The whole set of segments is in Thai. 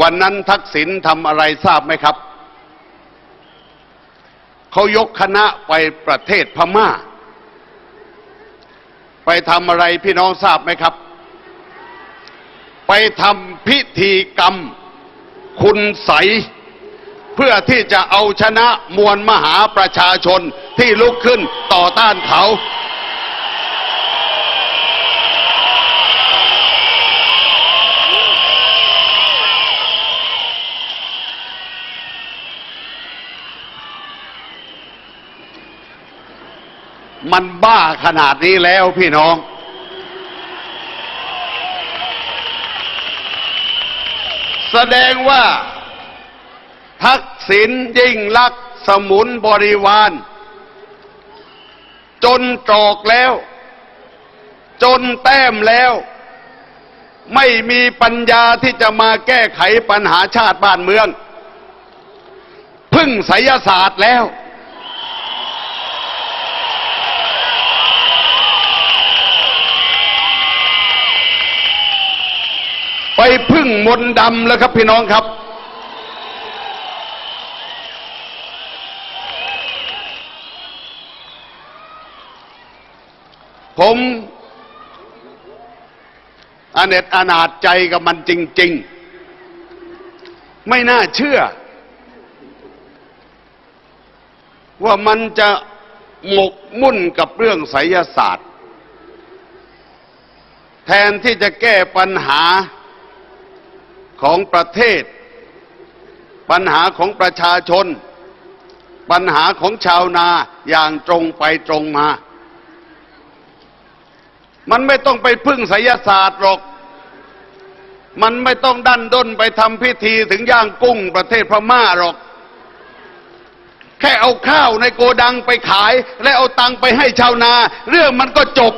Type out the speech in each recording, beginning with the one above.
วันนั้นทักษิณทำอะไรทราบไหมครับ เขายกคณะไปประเทศพม่า ไปทำอะไรพี่น้องทราบไหมครับ ไปทำพิธีกรรม คุณใส เพื่อที่จะเอาชนะมวลมหาประชาชนที่ลุกขึ้นต่อต้านเขา มันบ้าขนาดนี้แล้วพี่น้อง แสดงว่า ทักษิณยิ่งลักสมุนบริวาร จนตรอกแล้ว จนแต้มแล้ว ไม่มีปัญญาที่จะมาแก้ไขปัญหาชาติบ้านเมือง พึ่งไสยศาสตร์แล้ว ไปพึ่งมนต์ดำแล้วครับพี่น้องครับ ผมอเนตอนาจใจกับมันจริง ๆ ไม่น่าเชื่อ ว่ามันจะหมกมุ่นกับเรื่องไสยศาสตร์ แทนที่จะแก้ปัญหา ของประเทศ ปัญหาของประชาชน ปัญหาของชาวนาอย่างตรงไปตรงมา มันไม่ต้องไปพึ่งไสยศาสตร์หรอก มันไม่ต้องดันด้นไปทำพิธีถึงย่างกุ้งประเทศพม่าหรอก แค่เอาข้าวในโกดังไปขาย และเอาตังไปให้ชาวนา เรื่องมันก็จบ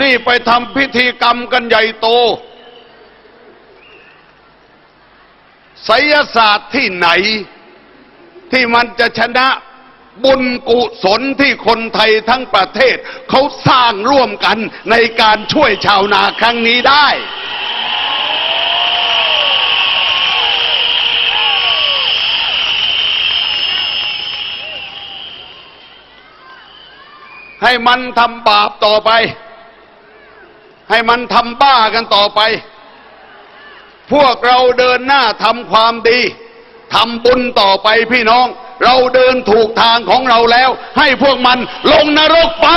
นี่ไปทำพิธีกรรมกันใหญ่โตไสยศาสตร์ที่ไหน ที่มันจะชนะบุญกุศลที่คนไทยทั้งประเทศ เขาสร้างร่วมกันในการช่วยชาวนาครั้งนี้ได้ ให้มันทำบาปต่อไป ให้มันทำบ้ากันต่อไป พวกเราเดินหน้าทำความดีทำบุญต่อไปพี่น้อง เราเดินถูกทางของเราแล้ว ให้พวกมันลงนรกไป